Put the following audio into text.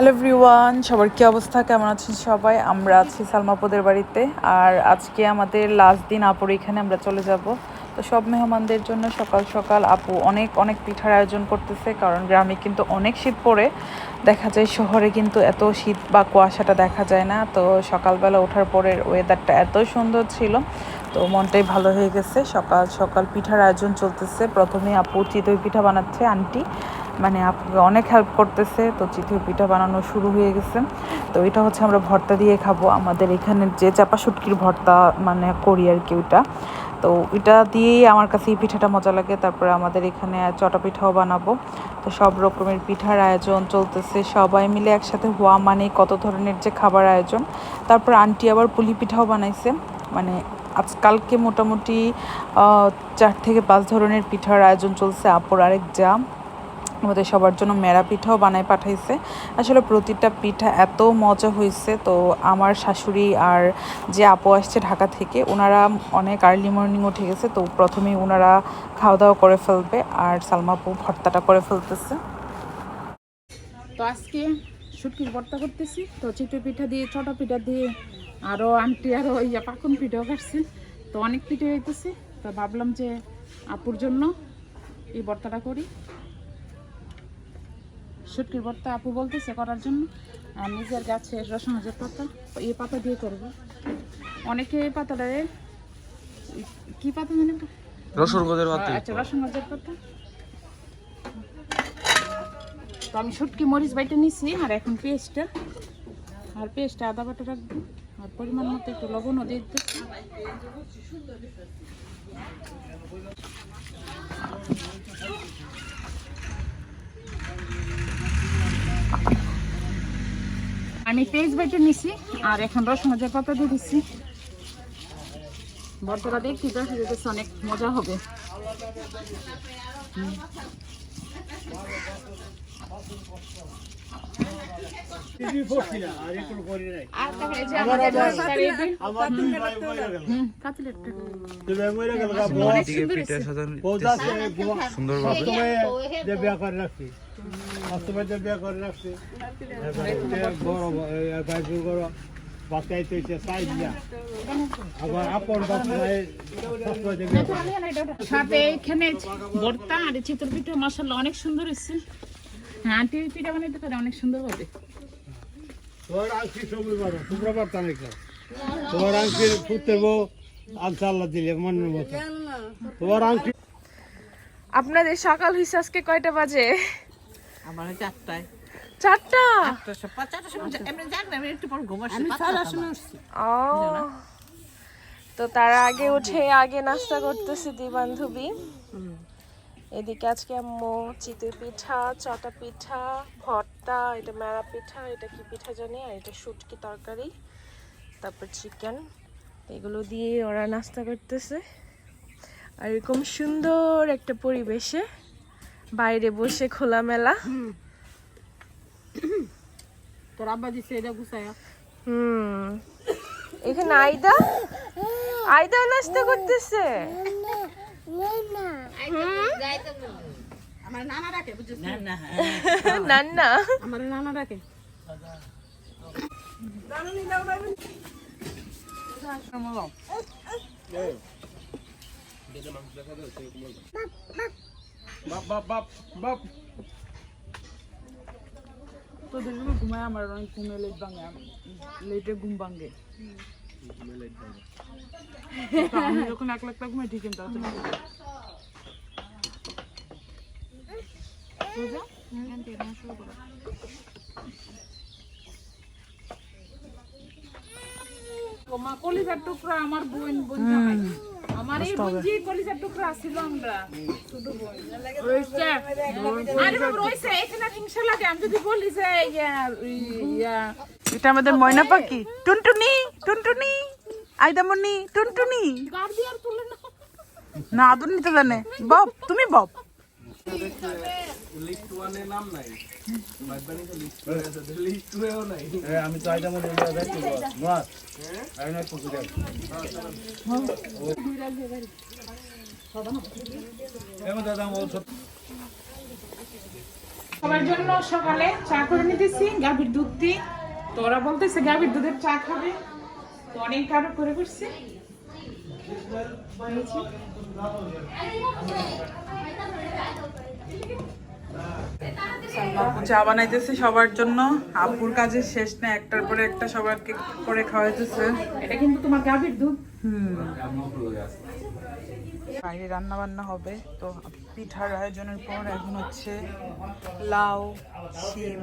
Hello everyone সবার কী অবস্থা? কেমন আছেন সবাই? আমরা আছি সালমাপদের বাড়িতে। আর আজকে আমাদের লাস্ট দিন আপুর এখানে আমরা চলে যাব। তো সব মেহমানদের জন্য সকাল সকাল আপু অনেক অনেক পিঠার আয়োজন করতেছে, কারণ গ্রামে কিন্তু অনেক শীত পড়ে। দেখা যায় শহরে কিন্তু এত শীত বা কুয়াশাটা দেখা যায় না। তো সকালবেলা ওঠার পরের ওয়েদারটা এত সুন্দর ছিল, তো মনটাই ভালো হয়ে গেছে। সকাল সকাল পিঠার আয়োজন চলতেছে। প্রথমে আপু চিতই পিঠা বানাচ্ছে, আন্টি। মানে আপুকে অনেক হেল্প করতেছে, তো চিতই পিঠা বানানো শুরু হয়ে গেছে। তো এটা হচ্ছে আমরা ভর্তা দিয়ে খাব। আমাদের এখানে যে চাপা শুটকির ভর্তা মানে করি আর কি ওইটা। তো এটা দিয়েই আমার কাছে এই পিঠাটা মজা লাগে। তারপরে আমাদের এখানে চটা পিঠাও বানাবো। তো সব রকমের পিঠার আয়োজন চলতেছে। সবাই মিলে একসাথে হওয়া মানে কত ধরনের যে খাবার আয়োজন। তারপর আন্টি আবার পুলি পিঠাও বানাইছে। মানে আজকালকে মোটামুটি চার থেকে পাঁচ ধরনের পিঠার আয়োজন চলছে। আপুর আরেক যা। আমাদের সবার জন্য মেরা পিঠাও বানায় পাঠাইছে। আসলে প্রতিটা পিঠা এত মজা হয়েছে তো আমার শাশুড়ি আর যে আপু আসছে ঢাকা থেকে ওনারা অনেক আর্লি মর্নিং উঠে গেছে, তো প্রথমেই ওনারা খাওয়া দাওয়া করে ফেলবে আর সালমা আপু ভর্তাটা করে ফেলতেছে। তো আজকে শুটকির ভর্তা করতেছি, তো চিতই পিঠা দিয়ে, ছোটা পিঠা দিয়ে আরও আন্টি আরও ইয়া পাকন পিঠাও কাটছি তো অনেক পিঠে হইতেছে, তো ভাবলাম যে আপুর জন্য এই ভর্তাটা করি। শুটকির ভর্তা আপু বলতেছে করার জন্য। আর নিজের গাছের রসমাজের পাতা এই পাতা দিয়ে করব। অনেকে এই পাতাটারে কি পাতা মানে রসুন গজের পাতা। আচ্ছা রসমাজের পাতা। তো আমি শুটকি মরিচ বাইটে নিছি আর এখন পেস্টটা। আর পেস্টটা আদা বাটা রাখব। আর পরিমাণ মতো একটু লবণও দিয়ে দিচ্ছি আমি পেস্ট বাইটে নিছি আর এখন রসুন হাজার পাতা দিয়ে দিচ্ছি ভর্তাটা দেখছি দেখা যেতেছে অনেক মজা হবে। সুন্দর পিঠা হয়েছে। সাজানো সুন্দরভাবে যে বিয়া করে রাখছি। বাস্তবে যে বিয়া করে রাখছি বড় বাইপুর বড় বাচ্চাই তো চাই দিয়া। আবার আপন বাচ্চায় সাথে এখানে ভর্তা আর এই পিঠা মশলা অনেক সুন্দর হয়েছে হ্যাঁ পিঠা বানাইতে পারে অনেক সুন্দর হবে। সবুজ তোমরা ফুটতে দিলে মনের মতো। তোমার আপনাদের সকাল হইছে আজকে কয়টা বাজে? আমার চারটায়। চারটা? তো তার আগে উঠে আগে নাস্তা করতেছে দি বান্ধবী এদিকে আজকে আম্মু চিতই পিঠা চটা পিঠা ভর্তা এটা মেরা পিঠা এটা কি পিঠা জানি আর এটা শুটকি তরকারি তারপর চিকেন। এগুলো দিয়ে ওরা নাস্তা করতেছে। আর এরকম সুন্দর একটা পরিবেশে বাইরে বসে খোলামেলা। তোর আব্বা দিছে এটা গুছায়া। হুম। এখানে আইদা? আইদা নাস্তা করতেছে। আমার নানা ডাকে বুঝছিস? না না আমার নানা ডাকে। বাপ বাপ বাপ বাপ। তোদের জন্য ঘুমায় আমার অনেক ঘুমে লেট ভাঙে লেটে ঘুম ভাঙে। আমি যখন এক লাখ টাকা ঘুমাই ঠিক তাড়াতাড়ি কলিজার টুকরা আমার বোন বোন জামাই। আমার এই বোন কলিজার টুকরা ছিল আমরা। ছোট রইছে আরে বাবা রইছে এখানে হিংসা লাগে। আমি যদি বলি যে ইয়া এটা আমাদের ময়না পাখি। টুনটুনি টুনটুনি। আইদামনি টুনটুনি। গার দিয়ে আর তুলে না না তো নিতে জানে। বব তুমি বব। তো দেখতে মাছ আমি না পুকুর এমন দাদা সবার জন্য সকালে চা করে নিতেছি গাভীর দুধ দিয়ে তো ওরা বলতেছে গাভীর দুধের চা খাবে। তো অনেক কারও করে করছি। আপু চা বানাইতেছে সবার জন্য। আপুর কাজের শেষ না একটার পরে একটা সবারকে করে খাওয়াইতেছে। এটা কিন্তু তোমার গাভীর দুধ। বাইরে রান্না বান্না হবে তো পিঠার আয়োজনের পর এখন হচ্ছে লাউ শিম।